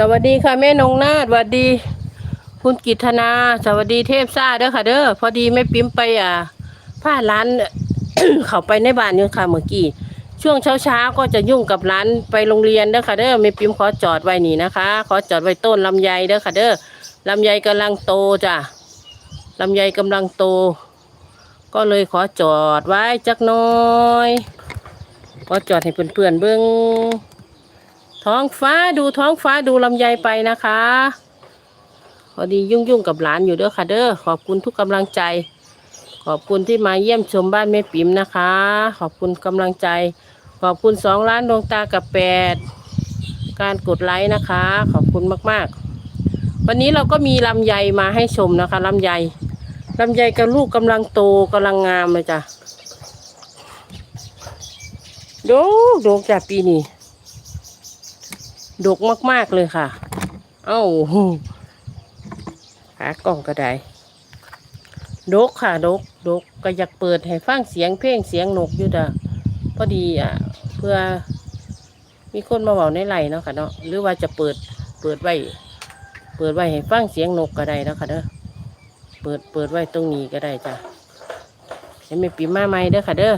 สวัสดีค่ะแม่นงนาฏสวัสดี คุณกิตนา สวัสดีเทพซ่าเด้อค่ะ เด้อพอดีแม่ปิ๊มไปอ่าผ้าร้าน เขาไปในบ้านอยู่ค่ะเมื่อกี้ช่วงเช้าๆก็จะยุ่งกับร้านไปโรงเรียนเด้อค่ะเด้อแม่ปิ๊มขอจอดไว้นี่นะคะ ขอจอดไว้ต้นลำไยเด้อค่ะเด้อลำไยกำลังโตจ้ะลำไยกำลังโต ก็เลยขอจอดไว้จักน้อยขอจอดให้เพื่อนๆเบิ่ง ท้องฟ้าดูท้องฟ้าดูลำไยไปนะคะ พอดียุ่งยุ่งๆกับหลานอยู่เด้อค่ะเด้อขอบคุณทุกกำลังใจ ขอบคุณที่มาเยี่ยมชมบ้านแม่ปิ๋มนะคะ ขอบคุณกำลังใจ ขอบคุณสองล้านดวงตากับแปดการกดไลค์นะคะ ขอบคุณมากๆ วันนี้เราก็มีลำไยมาให้ชมนะคะลำไยลำไยกับลูกกำลังโตกำลังงามเลยจ้ะดกโดกจ้ะปีนี้ ดกมาก ๆ เลยค่ะ เอ้าหากล่องก็ได้ดกค่ะดกดกก็อยากเปิดให้ฟังเสียงเพลงเสียงนกอยู่ด่ะพอดีอะ เพื่อมีคนมาบอกในไหลเนาะค่ะเนาะหรือว่าจะเปิดเปิดไว้ เปิดไว้ให้ฟังเสียงนกก็ได้เนาะค่ะเด้อเปิดเปิดไว้ตรงนี้ก็ได้จ้ะให้ไม่ปิมมาไม่เด้อค่ะเด้อ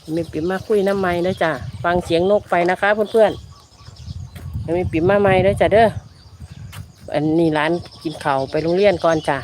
ให้ไม่ปิมาคุยน้ำไม่เด้อจ้ะฟังเสียงนกไปนะคะเพื่อนๆ ยังมีปิ่มมาใหม่ด้วยจ้ะเด้ออันนี้ร้านกินข้าวไปโรงเรียนก่อนจ้ะ